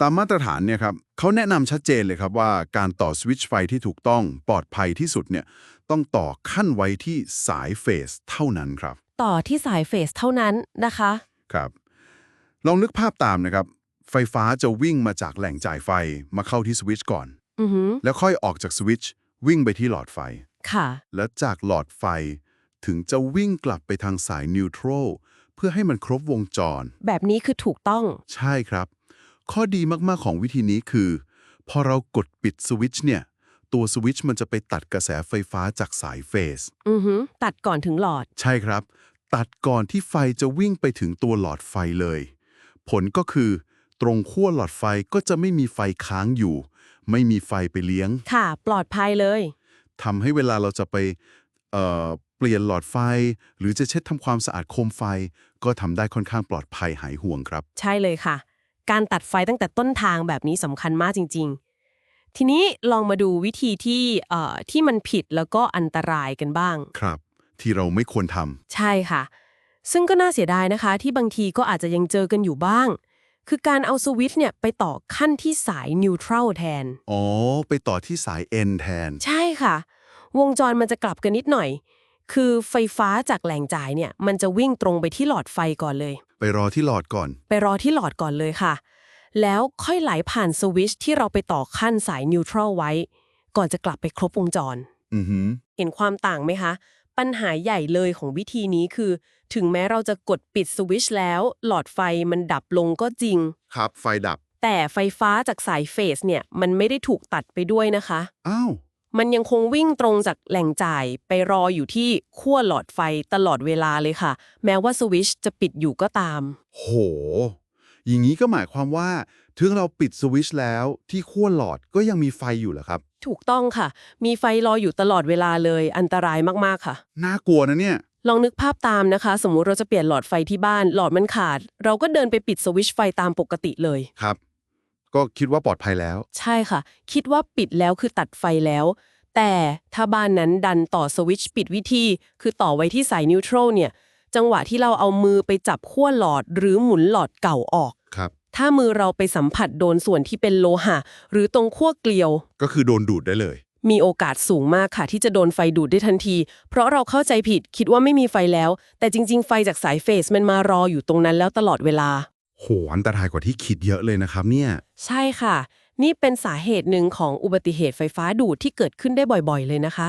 ตามมาตรฐานเนี่ยครับเขาแนะนำชัดเจนเลยครับว่าการต่อสวิตช์ไฟที่ถูกต้องปลอดภัยที่สุดเนี่ยต้องต่อขั้นไว้ที่สายเฟสเท่านั้นครับ ต่อที่สายเฟสเท่านั้นนะคะ ครับ ลองนึกภาพตามนะครับ ไฟฟ้าจะวิ่งมาจากแหล่งจ่ายไฟมาเข้าที่สวิตช์ก่อน อือหือแล้วค่อยออกจากสวิตช์วิ่งไปที่หลอดไฟ ค่ะ และจากหลอดไฟถึงจะวิ่งกลับไปทางสายนิวทรัลเพื่อให้มันครบวงจร แบบนี้คือถูกต้อง ใช่ครับ ข้อดีมากๆของวิธีนี้คือ พอเรากดปิดสวิตช์เนี่ย ตัวสวิตช์มันจะไปตัดกระแสไฟฟ้าจากสายเฟส อือหือตัดก่อนถึงหลอด ใช่ครับ ตัดก่อนที่ไฟจะวิ่งไปถึงตัวหลอดไฟเลย ผลก็คือ ตรงขั้วหลอดไฟก็จะไม่มีไฟค้างอยู่ ไม่มีไฟไปเลี้ยงค่ะ ปลอดภัยเลย ทำให้เวลาเราจะไปเอ่อเปลี่ยนหลอดไฟ หรือจะเช็ดทำความสะอาดโคมไฟ ก็ทำได้ค่อนข้างปลอดภัยหายห่วงครับ ใช่เลยค่ะ การตัดไฟตั้งแต่ต้นทางแบบนี้สำคัญมากจริง ๆ ทีนี้ลองมาดูวิธีที่เอ่อที่มันผิดแล้วก็อันตรายกันบ้าง ครับ ที่เราไม่ควรทใช่ค่ะ ซึ่งก็น่าเสียดายนะคะ ที่บางทีก็อาจจะยังเจอกันอยู่บ้าง คือการเอาสวิตช์เนี่ยไปต่อขั้นที่สายนิวทรัลแทนำอ๋อ ไปต่อที่สาย N แทน ใช่ค่ะ วงจรมันจะกลับกันนิดหน่อย คือไฟฟ้าจากแหล่งจ่ายเนี่ย มันจะวิ่งตรงไปที่หลอดไฟก่อนเลย ไปรอที่หลอดก่อน ไปรอที่หลอดก่อนเลยค่ะ แล้วค่อยไหลผ่านสวิตช์ที่เราไปต่อขั้นสายนิวทรัลไว้ ก่อนจะกลับไปครบวงจร อือหือ เห็นความต่างไหมคะ ปัญหาใหญ่เลยของวิธีนี้คือ ถึงแม้เราจะกดปิดสวิตช์แล้ว หลอดไฟมันดับลงก็จริง ครับ ไฟดับ แต่ไฟฟ้าจากสายเฟสเนี่ย มันไม่ได้ถูกตัดไปด้วยนะคะ อ้าว มันยังคงวิ่งตรงจากแหล่งจ่ายไปรออยู่ที่ขั้วหลอดไฟตลอดเวลาเลยค่ะ แม้ว่าสวิตช์จะปิดอยู่ก็ตาม โห อย่างนี้ก็หมายความว่า ถึงเราปิดสวิตช์แล้วที่ขั้วหลอดก็ยังมีไฟอยู่เหรอครับ ถูกต้องค่ะ มีไฟรออยู่ตลอดเวลาเลยอันตรายมากๆค่ะ น่ากลัวนะเนี่ย ลองนึกภาพตามนะคะ สมมุติเราจะเปลี่ยนหลอดไฟที่บ้าน หลอดมันขาด เราก็เดินไปปิดสวิตช์ไฟตามปกติเลย ครับ ก็คิดว่าปลอดภัยแล้ว ใช่ค่ะ คิดว่าปิดแล้วคือตัดไฟแล้ว แต่ถ้าบ้านนั้นดันต่อสวิตช์ปิดวิธี คือต่อไว้ที่สายนิวทรัลเนี่ย จังหวะที่เราเอามือไปจับขั้วหลอด หรือหมุนหลอดเก่าออก ครับ ถ้ามือเราไปสัมผัสโดนส่วนที่เป็นโลหะ หรือตรงขั้วเกลียว ก็คือโดนดูดได้เลย มีโอกาสสูงมากค่ะ ที่จะโดนไฟดูดได้ทันที เพราะเราเข้าใจผิดคิดว่าไม่มีไฟแล้ว แต่จริง ๆ ไฟจากสายเฟสมันมารออยู่ตรงนั้นแล้วตลอดเวลา โหอันตรายกว่าที่คิดเยอะเลยนะครับเนี่ย ใช่ค่ะ นี่เป็นสาเหตุหนึ่งของอุบัติเหตุไฟฟ้าดูดที่เกิดขึ้นได้บ่อยๆ เลยนะคะ